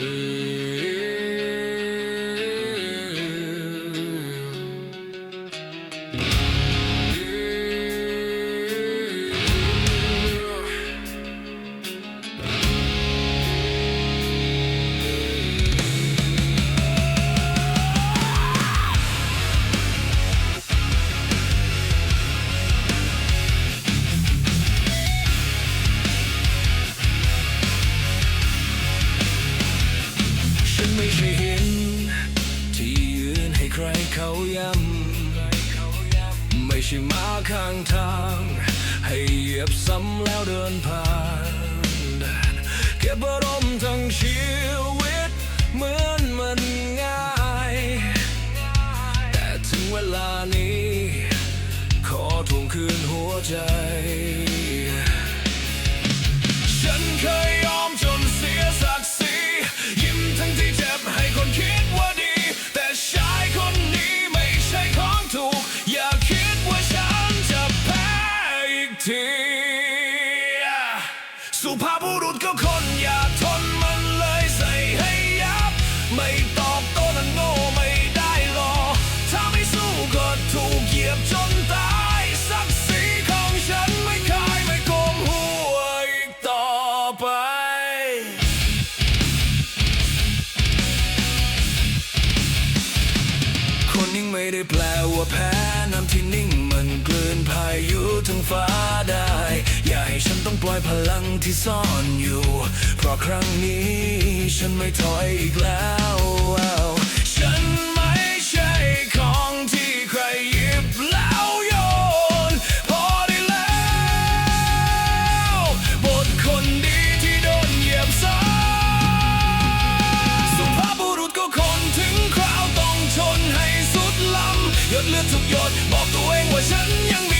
Mm. ใครเขาย้ำไม่ใช่มาข้างทาง ให้เหยียบซ้ำแล้วเดินผ่านเก็บอารมณ์ทั้งชีวิต เหมือนมันง่าย แต่ถึงเวลานี้ ขอทวงคืนหัวใจ ภาพบุรุษก็คนอย่าทนมันเลยใส่ให้ยับ ไม่ตอบโต้นั้นโง่ไม่ได้หรอ ถ้าไม่สู้ก็ถูกเหยียบจนตายศักดิ์ศรีของฉันไม่คายไม่โกงหัวอีกต่อไป คนนิ่งไม่ได้แปลว่าแพ้น้ำที่นิ่งมันกลืนพายุทั้งฟ้าได้ อย่าให้ฉันต้อง พลังที่ซ่อนอยู่ เพราะครั้งนี้ฉันไม่ถอยอีกแล้วฉันไม่ใช่ของที่ใครหยิบแล้วโยน พอได้แล้วบทคนดีที่โดนเหยียบซ้ำสุภาพบุรุษก็คนถึงคราวต้องชนให้สุดลำหยดเลือดทุกหยดบอกตัวเองว่าฉันยังมี